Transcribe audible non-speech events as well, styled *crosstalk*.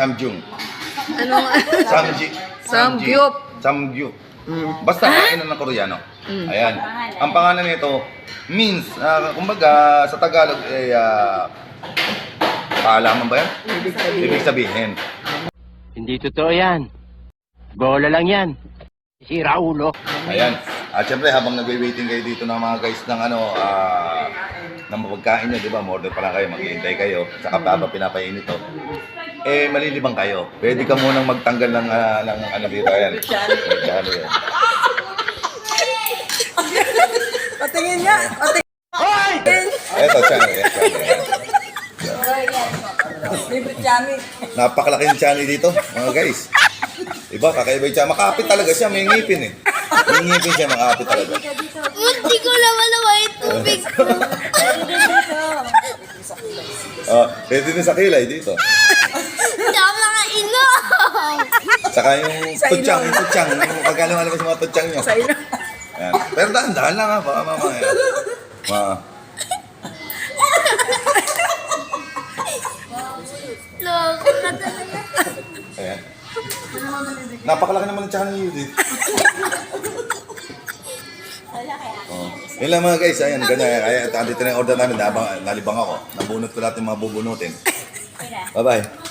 Samjung. Ano nga? Samji. Samgyup. Samgyup. Mm. Basta kainan ng Koreano. Mm. Ayan. Ang pangalan nito means, ah, kumbaga sa Tagalog ay uh, paalaman ba yan? Ibig sabihin. Ibig sabihin. Hindi totoo yan. Bola lang yan. Sira ulo. Ayan. At syempre habang nagwe-waiting kayo dito ng mga guys ng ano, ah, ng pagkain nyo, di ba? Order pa lang kayo, maghihintay kayo. Saka pa ba pinapainit to? Eh, malilibang kayo. Pwede ka munang magtanggal ng, ah, ng ano dito. Ayan. Mechano yan. Patingin niya. Patingin. Eto. Ayan, chano. Ayan. Libre chami. Napakalaki yung chani dito, mga guys. Iba, kakaiba yung chani. Makapit talaga siya, may ngipin eh. May ngipin siya, makapit talaga. Munti ko naman naman yung tubig ko. Oh, pwede din sa kilay dito. Saka *laughs* yung tutsang, yung tutsang. Yung pagkalumalabas yung mga tutsang nyo. Sa ilo. Ayan. Pero dahan-dahan lang ha, baka mamaya. Ma, Loko ka talaga. ayan. Napakalaki naman ng channel yun dito. Oh. Yun lang mga guys, ayan, ganyan. Kaya, andito na yung order namin, nabang, nalibang ako. Nabunot ko lahat yung mga bubunutin. Bye-bye.